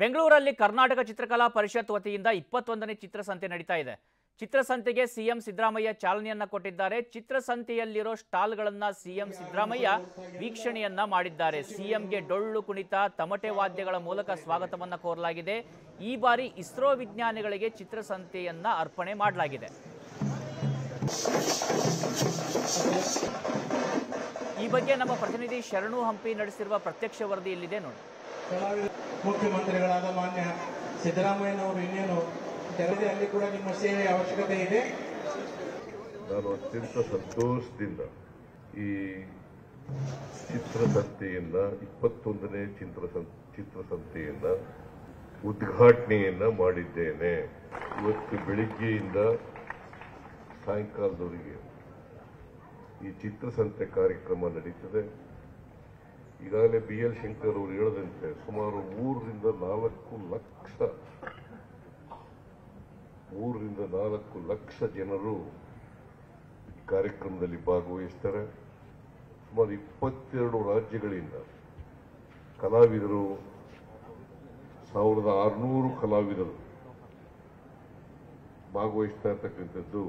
ಬೆಂಗಳೂರಲ್ಲಿ ಕರ್ನಾಟಕ ಚಿತ್ರಕಲಾ ಪರಿಷತ್ ವತಿಯಿಂದ ಇಪ್ಪತ್ತೊಂದನೇ ಚಿತ್ರಸಂತೆ ನಡೀತಾ ಇದೆ. ಚಿತ್ರಸಂತೆಗೆ ಸಿಎಂ ಸಿದ್ದರಾಮಯ್ಯ ಚಾಲನೆಯನ್ನ ಕೊಟ್ಟಿದ್ದಾರೆ. ಚಿತ್ರಸಂತೆಯಲ್ಲಿರೋ ಸ್ಟಾಲ್ಗಳನ್ನ ಸಿಎಂ ಸಿದ್ದರಾಮಯ್ಯ ವೀಕ್ಷಣೆಯನ್ನ ಮಾಡಿದ್ದಾರೆ. ಸಿಎಂಗೆ ಡೊಳ್ಳು ಕುಣಿತ, ತಮಟೆ ವಾದ್ಯಗಳ ಮೂಲಕ ಸ್ವಾಗತವನ್ನ ಕೋರಲಾಗಿದೆ. ಈ ಬಾರಿ ಇಸ್ರೋ ವಿಜ್ಞಾನಿಗಳಿಗೆ ಚಿತ್ರಸಂತೆಯನ್ನ ಅರ್ಪಣೆ ಮಾಡಲಾಗಿದೆ. ಈ ಬಗ್ಗೆ ನಮ್ಮ ಪ್ರತಿನಿಧಿ ಶರಣು ಹಂಪಿ ನಡೆಸಿರುವ ಪ್ರತ್ಯಕ್ಷ ವರದಿ ಇಲ್ಲಿದೆ ನೋಡಿ. ಕಲಾವಿದ ಮುಖ್ಯಮಂತ್ರಿಗಳಾದ ಮಾನ್ಯ ಸಿದ್ದರಾಮಯ್ಯನವರು ಇನ್ನೇನು ತೆರೆದೆ ಅಲ್ಲಿ ಕೂಡ ನಿಮ್ಮ ಸೇವೆ ಅವಶ್ಯಕತೆ ಇದೆ? ನಾನು ಅತ್ಯಂತ ಸಂತೋಷದಿಂದ ಈ ಚಿತ್ರಸಂತೆಯಿಂದ ಇಪ್ಪತ್ತೊಂದನೇ ಚಿತ್ರ ಚಿತ್ರಸಂತೆಯಿಂದ ಉದ್ಘಾಟನೆಯನ್ನ ಮಾಡಿದ್ದೇನೆ. ಇವತ್ತು ಬೆಳಿಗ್ಗೆಯಿಂದ ಸಾಯಂಕಾಲದವರೆಗೆ ಈ ಚಿತ್ರಸಂತೆ ಕಾರ್ಯಕ್ರಮ ನಡೀತದೆ. ಈಗಾಗಲೇ ಬಿ ಎಲ್ ಶಂಕರ್ ಅವರು ಹೇಳದಂತೆ ಸುಮಾರು ಮೂರರಿಂದ ನಾಲ್ಕು ಲಕ್ಷ ಮೂರರಿಂದ ನಾಲ್ಕು ಲಕ್ಷ ಜನರು ಕಾರ್ಯಕ್ರಮದಲ್ಲಿ ಭಾಗವಹಿಸ್ತಾರೆ. ಸುಮಾರು ಇಪ್ಪತ್ತೆರಡು ರಾಜ್ಯಗಳಿಂದ ಕಲಾವಿದರು, ಸಾವಿರದ ಆರುನೂರು ಕಲಾವಿದರು ಭಾಗವಹಿಸ್ತಾ ಇರ್ತಕ್ಕಂಥದ್ದು.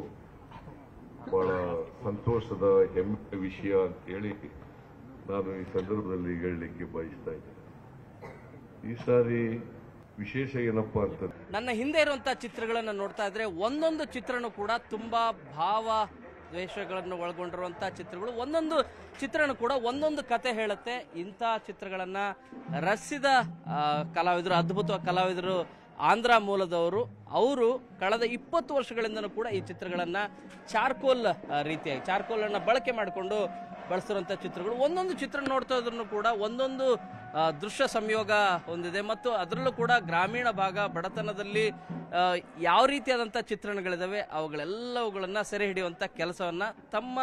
ಬಹಳ ಸಂತೋಷದ ಹೆಮ್ಮೆಯ ವಿಷಯ ಅಂತ ಹೇಳಿ ನಾನು ಈ ಸಂದರ್ಭದಲ್ಲಿ ಹೇಳಲಿಕ್ಕೆ ಬಯಸ್ತಾ ಇದ್ದೇನೆ. ಈ ಸಾರಿ ವಿಶೇಷ ಏನಪ್ಪ ಅಂತ ನನ್ನ ಹಿಂದೆ ಇರುವಂತಹ ಚಿತ್ರಗಳನ್ನು ನೋಡ್ತಾ ಇದ್ರೆ ಒಂದೊಂದು ಚಿತ್ರನೂ ಕೂಡ ತುಂಬಾ ಭಾವ ದ್ವೇಷಗಳನ್ನು ಒಳಗೊಂಡಿರುವಂತಹ ಚಿತ್ರಗಳು. ಒಂದೊಂದು ಚಿತ್ರನೂ ಕೂಡ ಒಂದೊಂದು ಕತೆ ಹೇಳುತ್ತೆ. ಇಂಥ ಚಿತ್ರಗಳನ್ನ ರಚಿಸಿದ ಕಲಾವಿದರು ಅದ್ಭುತ ಕಲಾವಿದರು ಆಂಧ್ರ ಮೂಲದವರು, ಅವರು ಕಳೆದ ಇಪ್ಪತ್ತು ವರ್ಷಗಳಿಂದನೂ ಕೂಡ ಈ ಚಿತ್ರಗಳನ್ನ ಚಾರ್ಕೋಲ್ ರೀತಿಯಾಗಿ ಚಾರ್ಕೋಲ್ ಅನ್ನ ಬಳಕೆ ಮಾಡಿಕೊಂಡು ಬಳಸಿರುವಂತ ಚಿತ್ರಗಳು. ಒಂದೊಂದು ಚಿತ್ರ ನೋಡ್ತಾ ಇದ್ರೂ ಕೂಡ ಒಂದೊಂದು ದೃಶ್ಯ ಸಂಯೋಗ ಹೊಂದಿದೆ. ಮತ್ತು ಅದರಲ್ಲೂ ಕೂಡ ಗ್ರಾಮೀಣ ಭಾಗ, ಬಡತನದಲ್ಲಿ ಯಾವ ರೀತಿಯಾದಂಥ ಚಿತ್ರಣಗಳಿದ್ದಾವೆ ಅವುಗಳೆಲ್ಲವುಗಳನ್ನು ಸೆರೆ ಹಿಡಿಯುವಂಥ ಕೆಲಸವನ್ನು ತಮ್ಮ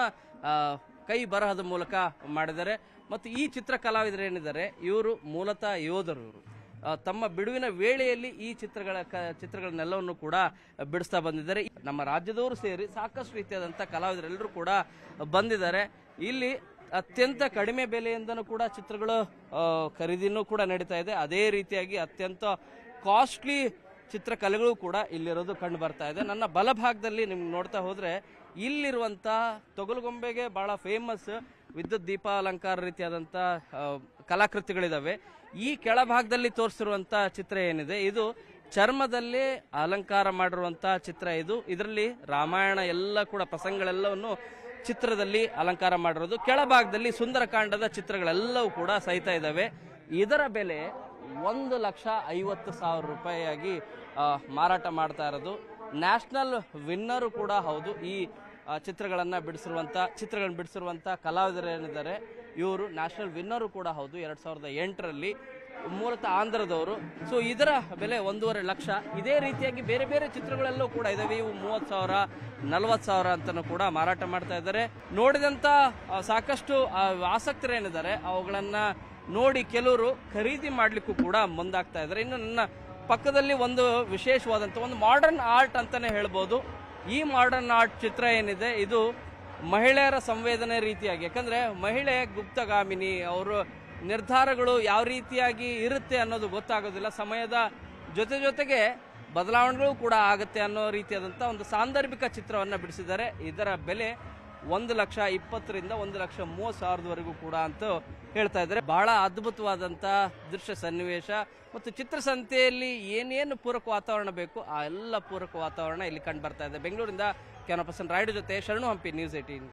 ಕೈ ಬರಹದ ಮೂಲಕ ಮಾಡಿದ್ದಾರೆ. ಮತ್ತು ಈ ಚಿತ್ರ ಕಲಾವಿದರೇನಿದ್ದಾರೆ? ಇವರು ಮೂಲತಃ ಯೋಧರು ತಮ್ಮ ಬಿಡುವಿನ ವೇಳೆಯಲ್ಲಿ ಈ ಚಿತ್ರಗಳ ಚಿತ್ರಗಳನ್ನೆಲ್ಲವನ್ನು ಕೂಡ ಬಿಡಿಸ್ತಾ ಬಂದಿದ್ದಾರೆ. ನಮ್ಮ ರಾಜ್ಯದವರು ಸೇರಿ ಸಾಕಷ್ಟು ರೀತಿಯಾದಂಥ ಕಲಾವಿದರೆಲ್ಲರೂ ಕೂಡ ಬಂದಿದ್ದಾರೆ. ಇಲ್ಲಿ ಅತ್ಯಂತ ಕಡಿಮೆ ಬೆಲೆಯಿಂದನೂ ಕೂಡ ಚಿತ್ರಗಳು ಖರೀದಿನೂ ಕೂಡ ನಡೀತಾ ಇದೆ. ಅದೇ ರೀತಿಯಾಗಿ ಅತ್ಯಂತ ಕಾಸ್ಟ್ಲಿ ಚಿತ್ರಕಲೆಗಳು ಕೂಡ ಇಲ್ಲಿರೋದು ಕಂಡು ಬರ್ತಾ ಇದೆ. ನನ್ನ ಬಲಭಾಗದಲ್ಲಿ ನಿಮ್ಗೆ ನೋಡ್ತಾ ಹೋದರೆ ಇಲ್ಲಿರುವಂತ ತೊಗಲುಗೊಂಬೆಗೆ ಬಹಳ ಫೇಮಸ್ ವಿದ್ಯುತ್ ದೀಪ ಅಲಂಕಾರ ರೀತಿಯಾದಂಥ ಕಲಾಕೃತಿಗಳಿದ್ದಾವೆ ಈ ಕೆಳಭಾಗದಲ್ಲಿ ತೋರಿಸಿರುವಂತ ಚಿತ್ರ ಏನಿದೆ? ಇದು ಚರ್ಮದಲ್ಲಿ ಅಲಂಕಾರ ಮಾಡಿರುವಂಥ ಚಿತ್ರ ಇದು. ಇದರಲ್ಲಿ ರಾಮಾಯಣ ಎಲ್ಲ ಕೂಡ ಪ್ರಸಂಗಗಳೆಲ್ಲವನ್ನು ಚಿತ್ರದಲ್ಲಿ ಅಲಂಕಾರ ಮಾಡಿರೋದು. ಕೆಳಭಾಗದಲ್ಲಿ ಸುಂದರಕಾಂಡದ ಚಿತ್ರಗಳೆಲ್ಲವೂ ಕೂಡ ಸಹಿತ ಇದ್ದಾವೆ ಇದರ ಬೆಲೆ ಒಂದು ಲಕ್ಷ ಐವತ್ತು ಸಾವಿರ ರೂಪಾಯಿಯಾಗಿ ಮಾರಾಟ ಮಾಡ್ತಾ ಇರೋದು. ನ್ಯಾಷನಲ್ ವಿನ್ನರು ಕೂಡ ಹೌದು ಈ ಚಿತ್ರಗಳನ್ನು ಬಿಡಿಸಿರುವಂಥ ಚಿತ್ರಗಳನ್ನು ಬಿಡಿಸಿರುವಂಥ ಕಲಾವಿದರು ಏನಿದ್ದಾರೆ ಇವರು ನ್ಯಾಷನಲ್ ವಿನ್ನರು ಕೂಡ ಹೌದು, ಎರಡು ಸಾವಿರದ ಎಂಟರಲ್ಲಿ, ಮೂಲತಃ ಆಂಧ್ರದವರು. ಸೊ ಇದರ ಬೆಲೆ ಒಂದೂವರೆ ಲಕ್ಷ. ಇದೇ ರೀತಿಯಾಗಿ ಬೇರೆ ಬೇರೆ ಚಿತ್ರಗಳಲ್ಲೂ ಕೂಡ ಇದಾವೆ. ಇವು ಮೂವತ್ತು ಸಾವಿರ, ನಲವತ್ತು ಸಾವಿರ ಅಂತಲೂ ಕೂಡ ಮಾರಾಟ ಮಾಡ್ತಾ ಇದ್ದಾರೆ. ನೋಡಿದಂತ ಸಾಕಷ್ಟು ಆಸಕ್ತರೇನಿದ್ದಾರೆ, ಅವುಗಳನ್ನು ನೋಡಿ ಕೆಲವರು ಖರೀದಿ ಮಾಡಲಿಕ್ಕೂ ಕೂಡ ಮುಂದಾಗ್ತಾ ಇದ್ದಾರೆ. ಇನ್ನು ನನ್ನ ಪಕ್ಕದಲ್ಲಿ ಒಂದು ವಿಶೇಷವಾದಂತ, ಒಂದು ಮಾಡರ್ನ್ ಆರ್ಟ್ ಅಂತಾನೆ ಹೇಳ್ಬೋದು. ಈ ಮಾಡರ್ನ್ ಆರ್ಟ್ ಚಿತ್ರ ಏನಿದೆ, ಇದು ಮಹಿಳೆಯರ ಸಂವೇದನೆ ರೀತಿಯಾಗಿ. ಯಾಕಂದರೆ ಮಹಿಳೆ ಗುಪ್ತಗಾಮಿನಿ, ಅವರು ನಿರ್ಧಾರಗಳು ಯಾವ ರೀತಿಯಾಗಿ ಇರುತ್ತೆ ಅನ್ನೋದು ಗೊತ್ತಾಗೋದಿಲ್ಲ. ಸಮಯದ ಜೊತೆ ಜೊತೆಗೆ ಬದಲಾವಣೆಗಳು ಕೂಡ ಆಗುತ್ತೆ ಅನ್ನೋ ರೀತಿಯಾದಂಥ ಒಂದು ಸಾಂದರ್ಭಿಕ ಚಿತ್ರವನ್ನು ಬಿಡಿಸಿದ್ದಾರೆ. ಇದರ ಬೆಲೆ ಒಂದು ಲಕ್ಷ ಇಪ್ಪತ್ತರಿಂದ ಒಂದು ಲಕ್ಷ ಮೂವತ್ತು ಸಾವಿರದವರೆಗೂ ಕೂಡ ಅಂತ ಹೇಳ್ತಾ ಇದ್ದಾರೆ. ಬಹಳ ಅದ್ಭುತವಾದಂಥ ದೃಶ್ಯ ಸನ್ನಿವೇಶ ಮತ್ತು ಚಿತ್ರಸಂತೆಯಲ್ಲಿ ಏನೇನು ಪೂರಕ ವಾತಾವರಣ ಬೇಕು, ಆ ಎಲ್ಲ ಪೂರಕ ವಾತಾವರಣ ಇಲ್ಲಿ ಕಂಡು ಬರ್ತಾ ಇದೆ. ಬೆಂಗಳೂರಿಂದ ಕೆನಪಸನ್ ರಾಯ್ಡು ಜೊತೆ ಶರಣು ಹಂಪಿ ನ್ಯೂಸ್ ಏಟೀನ್